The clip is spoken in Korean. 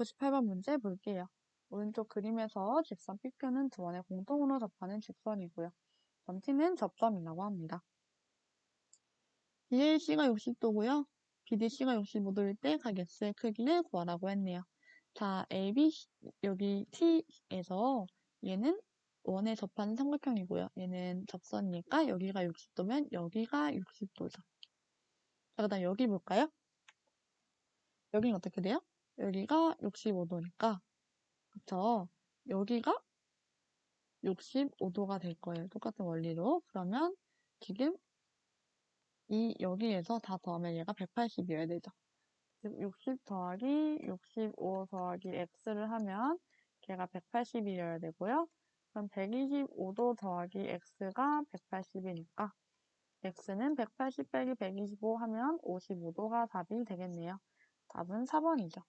98번 문제 볼게요. 오른쪽 그림에서 직선 PQ는 두 원의 공통으로 접하는 직선이고요. 점T는 접점이라고 합니다. BAC가 60도고요. BDC가 65도일 때각 X의 크기를 구하라고 했네요. 자, AB, 여기 T에서 얘는 원에 접하는 삼각형이고요. 얘는 접선이니까 여기가 60도면 여기가 60도죠. 자, 그 다음 여기 볼까요? 여기는 어떻게 돼요? 여기가 65도니까 그쵸? 여기가 65도가 될 거예요. 똑같은 원리로. 그러면 지금 이 여기에서 다 더하면 얘가 180이어야 되죠. 즉, 60 더하기 65 더하기 x를 하면 걔가 180이어야 되고요. 그럼 125도 더하기 x가 180이니까 x는 180 빼기 125 하면 55도가 답이 되겠네요. 답은 4번이죠.